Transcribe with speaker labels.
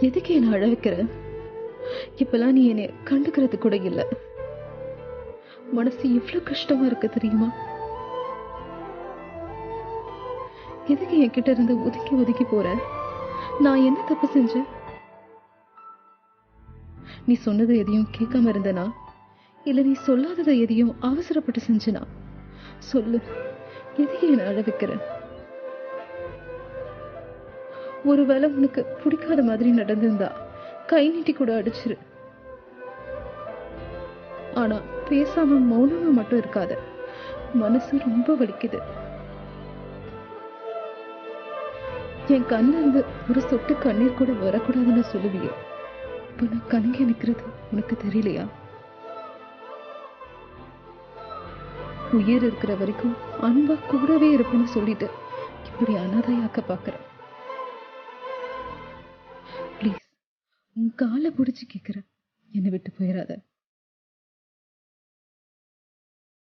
Speaker 1: எதுக்கு என்ன அழ வைக்கிற இப்பெல்லாம் நீ என்னை கண்டுக்கிறது கூட இல்ல. மனசு இவ்வளவு கஷ்டமா இருக்கு தெரியுமா? எதுக்கு என்கிட்ட இருந்து ஒதுக்கி ஒதுக்கி போற? நான் என்ன தப்பு செஞ்சேன் நீ சொன்னது எதையும் கேட்காம இருந்தனா? இல்ல நீ சொல்லாததை எதையும் அவசரப்பட்டு செஞ்சனா? சொல்லு எதுக்கு என்ன அழ ஒருவேளை உனக்கு பிடிக்காத மாதிரி நடந்திருந்தா கை நீட்டி கூட அடிச்சிரு. ஆனா பேசாம மௌனமா மட்டும் இருக்காத. மனசு ரொம்ப வலிக்குது. என் கண்ணில் இருந்து ஒரு சொட்டு கண்ணீர் கூட வரக்கூடாதுன்னு சொல்லுவியே? இப்ப நான் கணங்க நிக்கிறது உனக்கு தெரியலையா? உயிர் இருக்கிற வரைக்கும் அன்பா கூடவே இருப்பேன்னு சொல்லிட்டு இப்படி அனாதையாக்க பாக்குறேன். உன் காலை பிடிச்சி கேட்குறேன் என்னை விட்டு போயிடாத